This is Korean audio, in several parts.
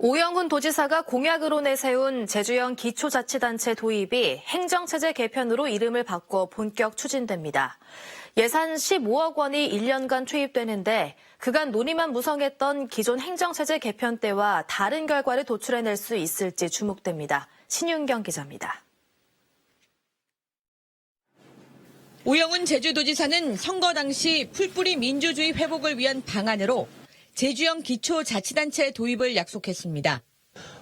오영훈 도지사가 공약으로 내세운 제주형 기초자치단체 도입이 행정체제 개편으로 이름을 바꿔 본격 추진됩니다. 예산 15억 원이 1년간 투입되는데 그간 논의만 무성했던 기존 행정체제 개편 때와 다른 결과를 도출해낼 수 있을지 주목됩니다. 신윤경 기자입니다. 오영훈 제주도지사는 선거 당시 풀뿌리 민주주의 회복을 위한 방안으로 제주형 기초자치단체 도입을 약속했습니다.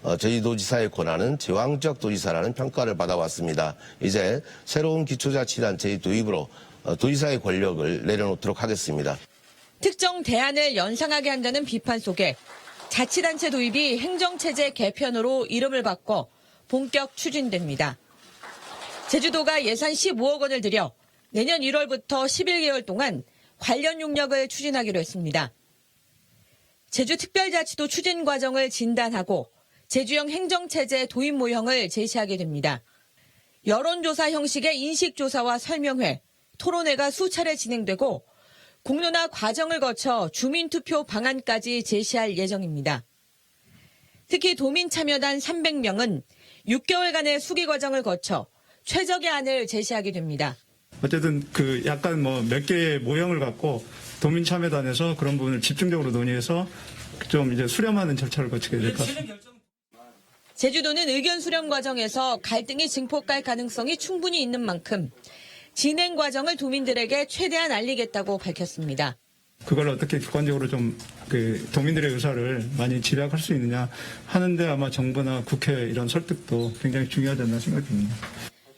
어, 제주도지사의 권한은 제왕적 도지사라는 평가를 받아왔습니다. 이제 새로운 기초자치단체의 도입으로 어, 도지사의 권력을 내려놓도록 하겠습니다. 특정 대안을 연상하게 한다는 비판 속에 자치단체 도입이 행정체제 개편으로 이름을 바꿔 본격 추진됩니다. 제주도가 예산 15억 원을 들여 내년 1월부터 11개월 동안 관련 용역을 추진하기로 했습니다. 제주특별자치도 추진 과정을 진단하고 제주형 행정체제 도입 모형을 제시하게 됩니다. 여론조사 형식의 인식조사와 설명회, 토론회가 수차례 진행되고 공론화 과정을 거쳐 주민투표 방안까지 제시할 예정입니다. 특히 도민참여단 300명은 6개월간의 수기 과정을 거쳐 최적의 안을 제시하게 됩니다. 어쨌든 그 약간 뭐 몇 개의 모형을 갖고 도민 참여단에서 그런 부분을 집중적으로 논의해서 좀 이제 수렴하는 절차를 거치게 될 것 같습니다. 제주도는 의견 수렴 과정에서 갈등이 증폭할 가능성이 충분히 있는 만큼 진행 과정을 도민들에게 최대한 알리겠다고 밝혔습니다. 그걸 어떻게 객관적으로 좀 그 도민들의 의사를 많이 집약할 수 있느냐 하는데 아마 정부나 국회 이런 설득도 굉장히 중요하지 않나 생각이 듭니다.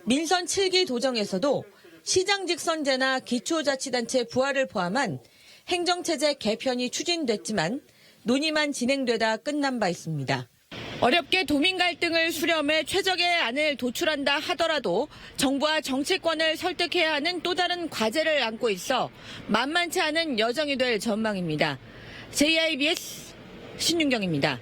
민선 7기 도정에서도 시장 직선제나 기초자치단체 부활을 포함한 행정체제 개편이 추진됐지만 논의만 진행되다 끝난 바 있습니다. 어렵게 도민 갈등을 수렴해 최적의 안을 도출한다 하더라도 정부와 정치권을 설득해야 하는 또 다른 과제를 안고 있어 만만치 않은 여정이 될 전망입니다. JIBS 신윤경입니다.